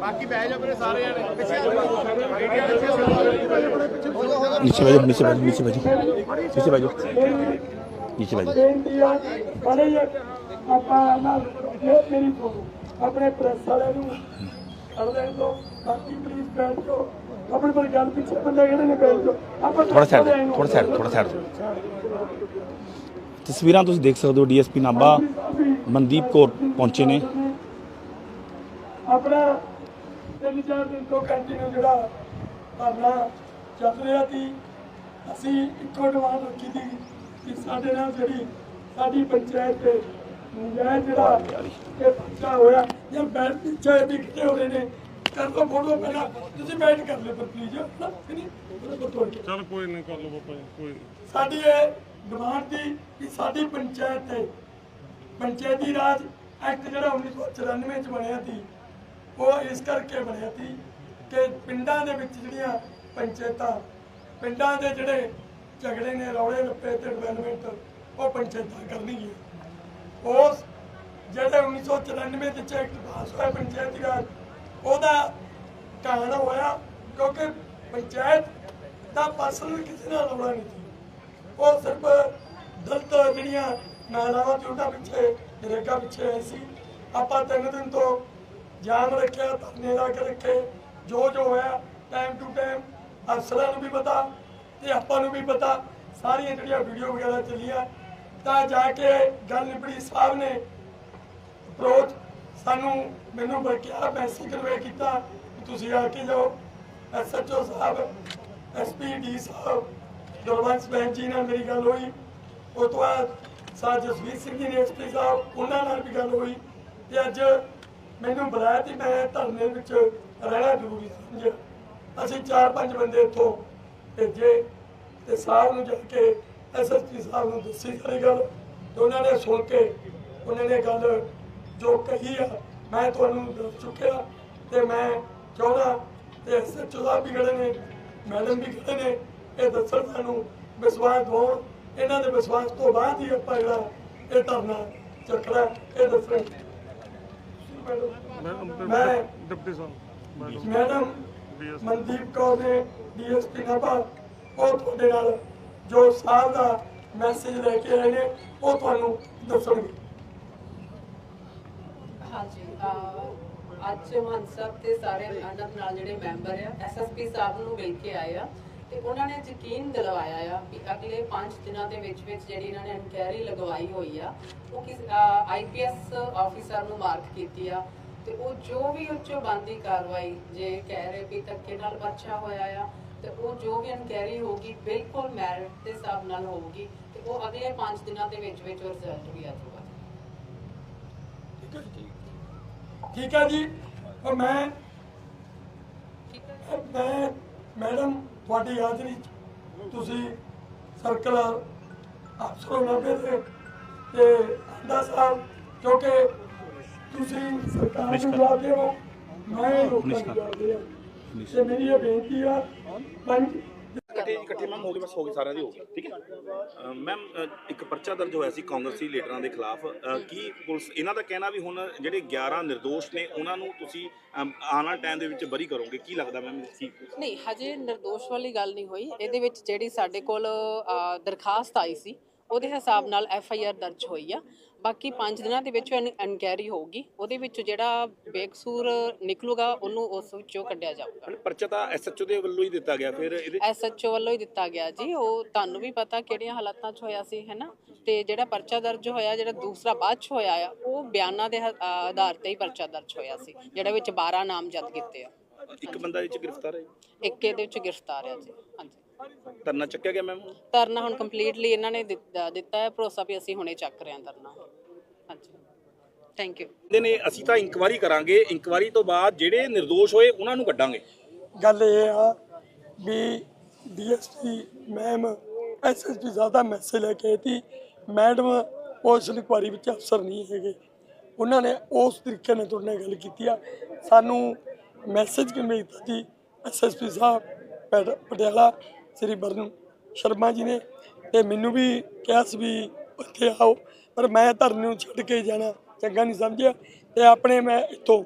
ਬਾਕੀ ਬਹਿ ਜਾ ਨੀਚੇ ਬਾਜੋ ਨੀਚੇ ਬਾਜੋ ਨੀਚੇ ਬਾਜੋ ਨੀਚੇ ਬਾਜੋ ਨੀਚੇ ਬਾਜੋ ਆਪਾਂ ਨਾਲ ਇਹ ਮੇਰੀ ਆਪਣੇ ਪ੍ਰੈਸ ਵਾਲਿਆਂ ਨੂੰ ਕਰ ਲੈਣ ਬਾਕੀ ਪਲੀਜ਼ ਬੈਠ ਆਪਣੇ ਕੋਲ ਗੱਲ ਪਿੱਛੇ ਬੰਦੇ ਕਿਹੜੇ ਨੇ ਬੈਠ ਆਪਾਂ ਥੋੜਾ ਸਾਈਡ ਥੋੜਾ ਸਾਈਡ ਥੋੜਾ ਸਾਈਡ ਤਸਵੀਰਾਂ ਤੁਸੀਂ ਦੇਖ ਸਕਦੇ ਹੋ ਡੀਐਸਪੀ ਨਾਬਾ ਮਨਦੀਪ ਕੌਰ ਪਹੁੰਚੇ ਨੇ। ਆਪਣਾ ਤਿੰਨ ਚਾਰ ਦਿਨ ਤੋਂ ਕੰਟੀਨਿਊ ਜਿਹੜਾ ਧਰਨਾ ਚੱਲ ਰਿਹਾ ਸੀ ਅਸੀਂ ਇੱਕੋ ਡਿਮਾਂਡ ਰੱਖੀ ਸੀ ਕਿ ਸਾਡੇ ਨਾਲ ਜਿਹੜੀ ਸਾਡੀ ਪੰਚਾਇਤ ਤੇ ਨਜਾਇਜ਼ ਜਿਹੜਾ ਇਹ ਪਰਚਾ ਹੋਇਆ ਜਾਂ ਬੈਠ ਪਿੱਛੇ ਵੀ ਕਿਤੇ ਹੋ ਰਹੇ ਨੇ ਕਰ ਲਓ ਫੋਟੋ ਪਹਿਲਾਂ ਤੁਸੀਂ ਬੈਠ ਕਰ ਲਿਓ ਪਰ ਪਲੀਜ਼ ਚੱਲ ਕੋਈ ਨਹੀਂ ਕਰ ਲਓ ਬਾਬਾ ਜੀ ਕੋਈ। ਸਾਡੀ ਇਹ ਡਿਮਾਂਡ ਸੀ ਕਿ ਸਾਡੀ ਪੰਚਾਇਤ ਤੇ ਪੰਚਾਇਤੀ ਰਾਜ ਐਕਟ ਜਿਹੜਾ 1994 ਚ ਬਣਿਆ ਸੀ, ਉਹ ਇਸ ਕਰਕੇ ਬਣਿਆ ਸੀ ਕਿ ਪਿੰਡਾਂ ਦੇ ਵਿੱਚ ਜਿਹੜੀਆਂ ਪੰਚਾਇਤਾਂ, ਪਿੰਡਾਂ ਦੇ ਜਿਹੜੇ ਝਗੜੇ ਨੇ, ਰੌਲੇ ਰੱਪੇ ਤੇ ਡਿਵੈਲਪਮੈਂਟ ਉਹ ਪੰਚਾਇਤਾਂ ਕਰਨਗੀਆਂ। ਉਸ ਜਿਹੜੇ 1994 ਦੇ ਚ ਐਕਟ ਪਾਸ ਹੋਇਆ ਪੰਚਾਇਤੀ ਰਾਜ, ਉਹਦਾ ਕਾਰਨ ਹੋਇਆ ਕਿਉਂਕਿ ਪੰਚਾਇਤ ਦਾ ਪਰਸਨਲ ਕਿਸੇ ਨਾਲ ਰੌਲਾ ਨਹੀਂ ਸੀ। ਉਹ ਸਿਰਫ ਦਲਤ ਜਿਹੜੀਆਂ ਮਹਿਲਾਵਾਂ ਝੂਟਾ ਪਿੱਛੇ ਰੇਗਾ ਪਿੱਛੇ ਆਏ ਸੀ। ਆਪਾਂ ਤਿੰਨ ਦਿਨ ਤੋਂ ਜਾਮ ਰੱਖਿਆ, ਧਰਨੇ ਲਾ ਕੇ ਰੱਖੇ, ਜੋ ਜੋ ਹੋਇਆ ਟਾਈਮ ਟੂ ਟਾਈਮ ਅਫਸਰਾਂ ਨੂੰ ਵੀ ਪਤਾ ਤੇ ਆਪਾਂ ਨੂੰ ਵੀ ਪਤਾ। ਸਾਰੀਆਂ ਜਿਹੜੀਆਂ ਵੀਡੀਓ ਵਗੈਰਾ ਚੱਲੀਆਂ, ਤਾਂ ਜਾ ਕੇ ਗੱਲ ਨਿਬੜੀ ਸਾਹਿਬ ਨੇ। ਅਪਰੋਚ ਸਾਨੂੰ ਮੈਨੂੰ ਬਰਕਿਆ ਮੈਸੇਜ ਕਨਵੇ ਕੀਤਾ ਤੁਸੀਂ ਆ ਕੇ ਜਾਓ। ਐਸਐਚਓ ਸਾਹਿਬ ਐਸਪੀਡੀ ਸਾਹਿਬ ਗੁਰਬੰਸ ਬੈਂਚ ਜੀ ਨਾਲ ਮੇਰੀ ਗੱਲ ਹੋਈ। ਉਹ ਤੋਂ ਬਾਅਦ ਸਾਰ ਜਸਵੀਰ ਸਿੰਘ ਜੀ ਨੇ ਐਸਪੀ ਸਾਹਿਬ ਉਹਨਾਂ ਨਾਲ ਵੀ ਗੱਲ ਹੋਈ ਤੇ ਅੱਜ ਮੈਨੂੰ ਬੁਲਾਇਆ ਤੇ ਮੈਂ ਧਰਨੇ ਵਿੱਚ ਰਹਿਣਾ ਜ਼ਰੂਰੀ ਸਮਝਿਆ। ਅਸੀਂ ਚਾਰ ਪੰਜ ਬੰਦੇ ਇੱਥੋਂ ਭੇਜੇ ਤੇ ਸਾਹਿਬ ਨੂੰ ਜਾ ਕੇ ਐਸਐਸਪੀ ਸਾਹਿਬ ਨੂੰ ਦੱਸੀ ਸਾਰੀ ਗੱਲ ਤੇ ਉਹਨਾਂ ਨੇ ਸੁਣ ਕੇ ਉਹਨਾਂ ਨੇ ਗੱਲ ਜੋ ਕਹੀ ਆ, ਮੈਂ ਤੁਹਾਨੂੰ ਦੱਸ ਚੁੱਕਿਆ ਤੇ ਮੈਂ ਚਾਹੁੰਦਾ ਤੇ ਐਸਐਚਓ ਸਾਹਿਬ ਵੀ ਖੜੇ ਨੇ, ਮੈਡਮ ਵੀ ਖੜੇ ਨੇ, ਇਹ ਦੱਸਣ ਸਾਨੂੰ ਵਿਸ਼ਵਾਸ ਦਿਵਾਉਣ ਇਹਨਾਂ ਦੇ ਵਿਸ਼ਵਾਸ ਤੋਂ ਬਾਅਦ ਹੀ ਆਪਾਂ ਜਿਹੜਾ ਇਹ ਧਰਨਾ ਚੱਕਣਾ, ਇਹ ਦੱਸਣ। ਮੈਂ ਡਿਪਟੀ ਸਾਹਿਬ ਮੈਡਮ ਮਨਦੀਪ ਕੌਰ ਨੇ ਡੀਐਸਪੀ ਨਾਭਾ, ਉਹ ਤੁਹਾਡੇ ਨਾਲ ਜੋ ਸਾਹਿਬ ਦਾ ਮੈਸੇਜ ਲੈ ਕੇ ਆਏ ਨੇ, ਉਹ ਤੁਹਾਨੂੰ ਦੱਸਣਗੇ। ਹਾਂਜੀ ਅੱਜ ਮਾਨ ਸਾਹਿਬ ਤੇ ਸਾਰੇ ਅਨੰਦ ਨਾਲ ਜਿਹੜੇ ਮੈਂਬਰ ਆ ਐਸਐਸਪੀ ਸਾਹਿਬ ਨੂੰ ਮਿਲ ਕੇ ਆਏ ਆ। ਤੇ ਉਹਨਾਂ ਨੇ ਯਕੀਨ ਦਿਲਵਾਇਆ ਆ ਕਿ ਅਗਲੇ 5 ਦਿਨਾਂ ਦੇ ਵਿੱਚ ਵਿੱਚ ਜਿਹੜੀ ਇਹਨਾਂ ਨੇ ਇਨਕੁਆਇਰੀ ਲਗਵਾਈ ਹੋਈ ਆ ਉਹ ਕਿਸ ਆਈਪੀਐਸ ਆਫੀਸਰ ਨੂੰ ਮਾਰਕ ਕੀਤੀ ਆ ਤੇ ਉਹ ਜੋ ਵੀ ਉੱਚ ਬੰਦੀ ਕਾਰਵਾਈ ਜੇ ਕਹਿ ਰਹੇ ਵੀ ਧੱਕੇ ਨਾਲ ਪਰਚਾ ਹੋਇਆ ਆ ਤੇ ਉਹ ਜੋ ਵੀ ਇਨਕੁਆਇਰੀ ਹੋਊਗੀ ਬਿਲਕੁਲ ਮੈਰਿਟ ਦੇ ਹਿਸਾਬ ਨਾਲ ਹੋਊਗੀ ਤੇ ਉਹ ਅਗਲੇ 5 ਦਿਨਾਂ ਦੇ ਵਿੱਚ ਵਿੱਚ ਰਿਜ਼ਲਟ ਵੀ ਆ ਜਾਊਗਾ। ਠੀਕ ਹੈ ਜੀ ਔਰ ਮੈਂ ਮੈਂ ਮੈਡਮ ਤੁਹਾਡੀ ਹਾਜ਼ਰੀ 'ਚ ਤੁਸੀਂ ਸਰਕਲ ਅਫਸਰੋਂ ਨੱਬੇ ਦੇ ਤੇ ਅੰਦਾ ਸਾਹਿਬ ਕਿਉਂਕਿ ਤੁਸੀਂ ਸਰਕਾਰ ਨੂੰ ਜਵਾਬ ਦਿਓ ਮੈਂ ਲੋਕਾਂ ਨੂੰ ਜਵਾਬ ਦਿਓ ਤੇ ਮੇਰੀ ਇਹ ਬੇਨਤੀ ਆ ਪੰਜ ਇਕੱਠੇ ਇਕੱਠੇ ਮੈਮ ਹੋ ਗਏ ਬਸ ਹੋ ਗਏ ਸਾਰਿਆਂ ਦੀ ਹੋ ਗਈ, ਠੀਕ ਹੈ? ਮੈਮ ਇੱਕ ਪਰਚਾ ਦਰਜ ਹੋਇਆ ਸੀ ਕਾਂਗਰਸੀ ਲੀਡਰਾਂ ਦੇ ਖਿਲਾਫ ਕੀ ਪੁਲਿਸ, ਇਹਨਾਂ ਦਾ ਕਹਿਣਾ ਵੀ ਹੁਣ ਜਿਹੜੇ 11 ਨਿਰਦੋਸ਼ ਨੇ, ਉਹਨਾਂ ਨੂੰ ਤੁਸੀਂ ਆਉਣ ਵਾਲੇ ਟਾਈਮ ਦੇ ਵਿੱਚ ਬਰੀ ਕਰੋਗੇ, ਕੀ ਲੱਗਦਾ ਮੈਮ ਨਹੀਂ, ਹਜੇ ਨਿਰਦੋਸ਼ ਵਾਲੀ ਗੱਲ ਨਹੀਂ ਹੋਈ, ਇਹਦੇ ਵਿੱਚ ਜਿਹੜੀ ਸਾਡੇ ਕੋਲ ਦਰਖਾਸਤ ਆਈ ਸੀ ਉਹਦੇ ਹਿਸਾਬ ਨਾਲ ਐਫ ਆਈ ਆਰ ਦਰਜ ਹੋਈ ਆ। ਬਾਕੀ 5 ਦਿਨਾਂ ਦੇ ਵਿੱਚ ਇਨਕੁਆਇਰੀ ਹੋਊਗੀ। ਉਹਦੇ ਵਿੱਚ ਜਿਹੜਾ ਬੇਕਸੂਰ ਨਿਕਲੂਗਾ ਉਹਨੂੰ ਉਸ ਵਿੱਚੋਂ ਕੱਢਿਆ ਜਾਊਗਾ। ਪਰਚਾ ਤਾਂ ਐਸਐਚਓ ਦੇ ਵੱਲੋਂ ਹੀ ਦਿੱਤਾ ਗਿਆ ਫਿਰ ਇਹਦੇ ਐਸਐਚਓ ਵੱਲੋਂ ਹੀ ਦਿੱਤਾ ਗਿਆ ਜੀ। ਉਹ ਤੁਹਾਨੂੰ ਵੀ ਪਤਾ ਕਿਹੜੀਆਂ ਹਾਲਾਤਾਂ 'ਚ ਹੋਇਆ ਸੀ ਹੈਨਾ? ਤੇ ਜਿਹੜਾ ਪਰਚਾ ਦਰਜ ਹੋਇਆ ਜਿਹੜਾ ਦੂਸਰਾ ਬਾਅਦ 'ਚ ਹੋਇਆ ਆ ਉਹ ਬਿਆਨਾਂ ਦੇ ਹ- ਆਧਾਰ ਤੇ ਹੀ ਪਰਚਾ ਦਰਜ ਹੋਇਆ ਸੀ ਜਿਹੜਾ ਵਿੱਚ 12 ਨਾਮਜ਼ਦ ਕੀਤੇ ਆ। ਇੱਕ ਬੰਦਾ ਇਹ ਚ ਗ੍ਰਿਫਤਾਰ ਹੈ ਇੱਕ ਇਹਦੇ ਵਿੱਚ ਗ੍ਰਿਫਤਾਰ ਆ ਜੀ। ਧਰਨਾ ਚੱਕਿਆ ਗਿਆ ਮੈਮ ਧਰਨਾ ਹੁਣ ਕੰਪਲੀਟਲੀ ਇਹਨਾਂ ਨੇ ਦਿੱਤਾ ਦਿੱਤਾ ਹੈ ਭਰੋਸਾ ਵੀ ਅਸੀਂ ਹੁਣੇ ਚੱਕ ਰਹੇ ਹਾਂ ਧਰਨਾ। ਹਾਂਜੀ। ਥੈਂਕ ਯੂ ਕਹਿੰਦੇ ਨੇ ਅਸੀਂ ਤਾਂ ਇਨਕੁਆਰੀ ਕਰਾਂਗੇ ਇਨਕੁਆਰੀ ਤੋਂ ਬਾਅਦ ਜਿਹੜੇ ਨਿਰਦੋਸ਼ ਹੋਏ ਉਹਨਾਂ ਨੂੰ ਕੱਢਾਂਗੇ। ਗੱਲ ਇਹ ਆ ਵੀ ਡੀਐਸਪੀ ਮੈਮ ਐਸਐਸਪੀ ਸਾਹਿਬ ਦਾ ਮੈਸੇਜ ਲੈ ਕੇ ਆਈ ਸੀ। ਮੈਡਮ ਉਸ ਇਨਕੁਆਰੀ ਵਿੱਚ ਅਫਸਰ ਨਹੀਂ ਹੈਗੇ। ਉਹਨਾਂ ਨੇ ਉਸ ਤਰੀਕੇ ਨਾਲ ਤੁਹਾਡੇ ਨਾਲ ਗੱਲ ਕੀਤੀ ਆ। ਸਾਨੂੰ ਮੈਸੇਜ ਕਿਵੇਂ ਦਿੱਤਾ ਜੀ? ਐਸਐਸਪੀ ਸਾਹਿਬ ਪਟ- ਪਟਿਆਲਾ ਸ੍ਰੀ ਬਰਨ ਸ਼ਰਮਾ ਜੀ ਨੇ ਤੇ ਮੈਨੂੰ ਵੀ ਕਿਹਾ ਸੀ ਵੀ ਉੱਥੇ ਆਓ, ਪਰ ਮੈਂ ਧਰਨੇ ਨੂੰ ਛੱਡ ਕੇ ਜਾਣਾ ਚੰਗਾ ਨਹੀਂ ਸਮਝਿਆ ਤੇ ਆਪਣੇ ਮੈਂ ਇੱਥੋਂ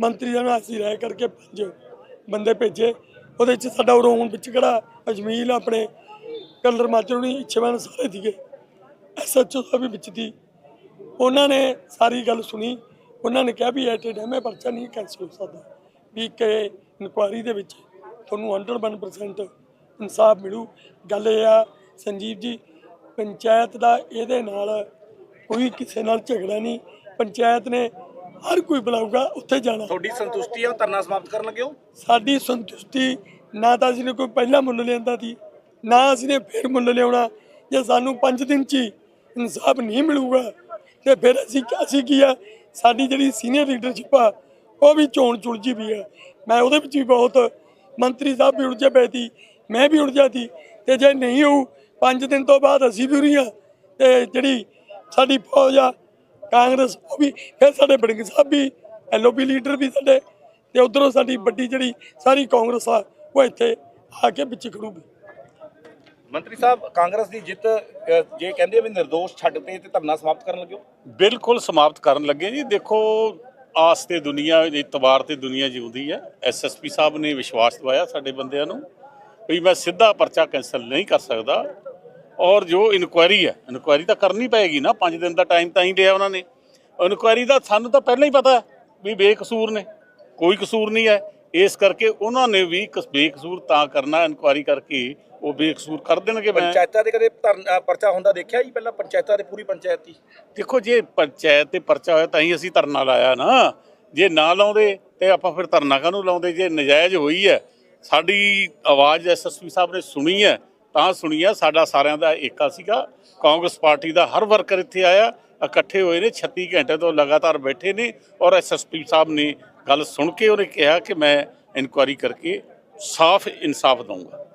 ਮੰਤਰੀ ਦਾ ਅਸੀਂ ਰਹਿ ਕਰਕੇ ਪੰਜ ਬੰਦੇ ਭੇਜੇ। ਉਹਦੇ ਚ ਸਾਡਾ ਉਰੋਂ ਹੁਣ ਵਿੱਚ ਕਿਹੜਾ ਅਜਮੀਲ ਆਪਣੇ ਕਲਰ ਮਾਚਰੋਣੀ ਇੱਛੇਵਾਨ ਸਾਰੇ ਸੀਗੇ। ਐਸਐਚਓ ਦਾ ਵੀ ਵਿੱਚ ਸੀ। ਉਹਨਾਂ ਨੇ ਸਾਰੀ ਗੱਲ ਸੁਣੀ। ਉਹਨਾਂ ਨੇ ਕਿਹਾ ਵੀ ਐਟ ਏ ਟਾਈਮ ਇਹ ਪਰਚਾ ਨਹੀਂ ਕੈਂਸਲ ਹੋ ਸਕਦਾ। ਵੀ ਕਿ ਇਨਕੁਆਇਰੀ ਦੇ ਵਿੱਚ ਤੁਹਾਨੂੰ 101% ਇਨਸਾਫ ਮਿਲੂ। ਗੱਲ ਇਹ ਆ ਸੰਜੀਵ ਜੀ ਪੰਚਾਇਤ ਦਾ ਇਹਦੇ ਨਾਲ ਕੋਈ ਕਿਸੇ ਨਾਲ ਝਗੜਾ ਨਹੀਂ। ਪੰਚਾਇਤ ਨੇ ਹਰ ਕੋਈ ਬੁਲਾਊਗਾ ਉੱਥੇ ਜਾਣਾ। ਤੁਹਾਡੀ ਸੰਤੁਸ਼ਟੀ ਹੈ ਧਰਨਾ ਸਮਾਪਤ ਕਰਨ ਲੱਗੇ ਹੋ? ਸਾਡੀ ਸੰਤੁਸ਼ਟੀ ਨਾ ਤਾਂ ਅਸੀਂ ਨੇ ਕੋਈ ਪਹਿਲਾਂ ਮੁੱਲ ਲਿਆਂਦਾ ਸੀ ਨਾ ਅਸੀਂ ਨੇ ਫਿਰ ਮੁੱਲ ਲਿਆਉਣਾ। ਜੇ ਸਾਨੂੰ 5 ਦਿਨ ਚ ਇਨਸਾਫ ਨਹੀਂ ਮਿਲੂਗਾ ਤੇ ਫਿਰ ਅਸੀਂ ਅਸੀਂ ਕੀ ਆ? ਸਾਡੀ ਜਿਹੜੀ ਸੀਨੀਅਰ ਲੀਡਰਸ਼ਿਪ ਆ ਉਹ ਵੀ ਚੋਣ ਚੁਲਜੀ ਵੀ ਆ। ਮੈਂ ਉਹਦੇ ਵਿੱਚ ਵੀ ਬਹੁਤ ਮੰਤਰੀ ਸਾਹਿਬ ਵੀ ਉਲਝੇ ਪਏ ਸੀ। ਮੈਂ ਵੀ ਉਲਝਿਆ ਸੀ ਤੇ ਜੇ ਨਹੀਂ ਹੋਊ 5 ਦਿਨ ਤੋਂ ਬਾਅਦ ਅਸੀਂ ਵੀ ਉਰੀਆਂ ਤੇ ਜਿਹੜੀ ਸਾਡੀ ਫੌਜ ਆ ਕਾਂਗਰਸ ਉਹ ਵੀ ਫਿਰ ਸਾਡੇ ਬੜਿੰਗ ਸਾਹਿਬ ਵੀ ਐਲਓਪੀ ਲੀਡਰ ਵੀ ਸਾਡੇ ਤੇ ਉਧਰੋਂ ਸਾਡੀ ਵੱਡੀ ਜਿਹੜੀ ਸਾਰੀ ਕਾਂਗਰਸ ਆ ਉਹ ਇੱਥੇ ਆ ਕੇ ਵਿੱਚ ਖੜੂਗੀ ਮੰਤਰੀ ਸਾਹਿਬ ਕਾਂਗਰਸ ਦੀ ਜਿੱਤ ਜੇ ਕਹਿੰਦੇ ਵੀ ਨਿਰਦੋਸ਼ ਛੱਡਤੇ ਤੇ ਧਰਨਾ ਸਮਾਪਤ ਕਰਨ ਲੱਗੇ ਬਿਲਕੁਲ ਸਮਾਪਤ ਕਰਨ ਲੱਗੇ ਜੀ। ਦੇਖੋ ਆਸ ਤੇ ਦੁਨੀਆ ਇਤਵਾਰ ਤੇ ਦੁਨੀਆ ਜਿਉਂਦੀ ਹੈ। ਐਸਐਸਪੀ ਸਾਹਿਬ ਨੇ ਵਿਸ਼ਵਾਸ ਦਿਵਾਇਆ ਸਾਡੇ ਬੰਦਿਆਂ ਨੂੰ। ਵੀ ਮੈਂ ਸਿੱਧਾ ਪਰਚਾ ਕੈਂਸਲ ਨਹੀਂ ਕਰ ਸਕਦਾ। ਔਰ ਜੋ ਇਨਕੁਆਇਰੀ ਹੈ ਇਨਕੁਆਇਰੀ ਤਾਂ ਕਰਨੀ ਪਏਗੀ ਨਾ 5 ਦਿਨ ਦਾ ਟਾਈਮ ਤਾਂ ਹੀ ਲਿਆ ਉਹਨਾਂ ਨੇ। ਇਨਕੁਆਇਰੀ ਦਾ ਸਾਨੂੰ ਤਾਂ ਪਹਿਲਾਂ ਹੀ ਪਤਾ ਹੈ ਵੀ ਬੇਕਸੂਰ ਨੇ। ਕੋਈ ਕਸੂਰ ਨਹੀਂ ਹੈ। ਇਸ ਕਰਕੇ ਉਹਨਾਂ ਨੇ ਵੀ ਕਸ- ਬੇਕਸੂਰ ਤਾਂ ਕਰਨਾ ਇਨਕੁਆਇਰੀ ਕਰਕੇ ਉਹ ਬੇਕਸੂਰ ਕਰ ਦੇਣਗੇ ਮੈਂ। ਪੰਚਾਇਤਾਂ ਦੇ ਕਦੇ ਪਰਚਾ ਹੁੰਦਾ ਦੇਖਿਆ ਜੀ ਪਹਿਲਾਂ ਪੰਚਾਇਤਾਂ ਦੇ ਪੂਰੀ ਪੰਚਾਇਤ ਦੀ? ਦੇਖੋ ਜੇ ਪੰਚਾਇਤ ਤੇ ਪਰਚਾ ਹੋਇਆ ਤਾਂ ਹੀ ਅਸੀਂ ਧਰਨਾ ਲਾਇਆ ਨਾ। ਜੇ ਨਾ ਲਾਉਂਦੇ ਤੇ ਆਪਾਂ ਫਿਰ ਧਰਨਾ ਕਾਹਨੂੰ ਲਾਉਂਦੇ? ਜੇ ਨਜਾਇਜ਼ ਹੋਈ ਹੈ ਸਾਡੀ ਆਵਾਜ਼ ਐਸਐਸਪੀ ਸਾਹਿਬ ਨੇ ਸੁਣੀ ਹੈ, ਤਾਂ ਸੁਣੀ ਹੈ। ਸਾਡਾ ਸਾਰਿਆਂ ਦਾ ਏਕਾ ਸੀਗਾ। ਕਾਂਗਰਸ ਪਾਰਟੀ ਦਾ ਹਰ ਵਰਕਰ ਇੱਥੇ ਆਇਆ, ਇਕੱਠੇ ਹੋਏ ਨੇ 36 ਘੰਟੇ ਤੋਂ ਲਗਾਤਾਰ ਬੈਠੇ ਨੇ ਔਰ ਐਸਐਸਪੀ ਸਾਹਿਬ ਨੇ ਗੱਲ ਸੁਣ ਕੇ ਉਹਨੇ ਕਿਹਾ ਕਿ ਮੈਂ ਇਨਕੁਆਇਰੀ ਕਰਕੇ ਸਾਫ਼ ਇਨਸਾਫ ਦਊਂਗਾ।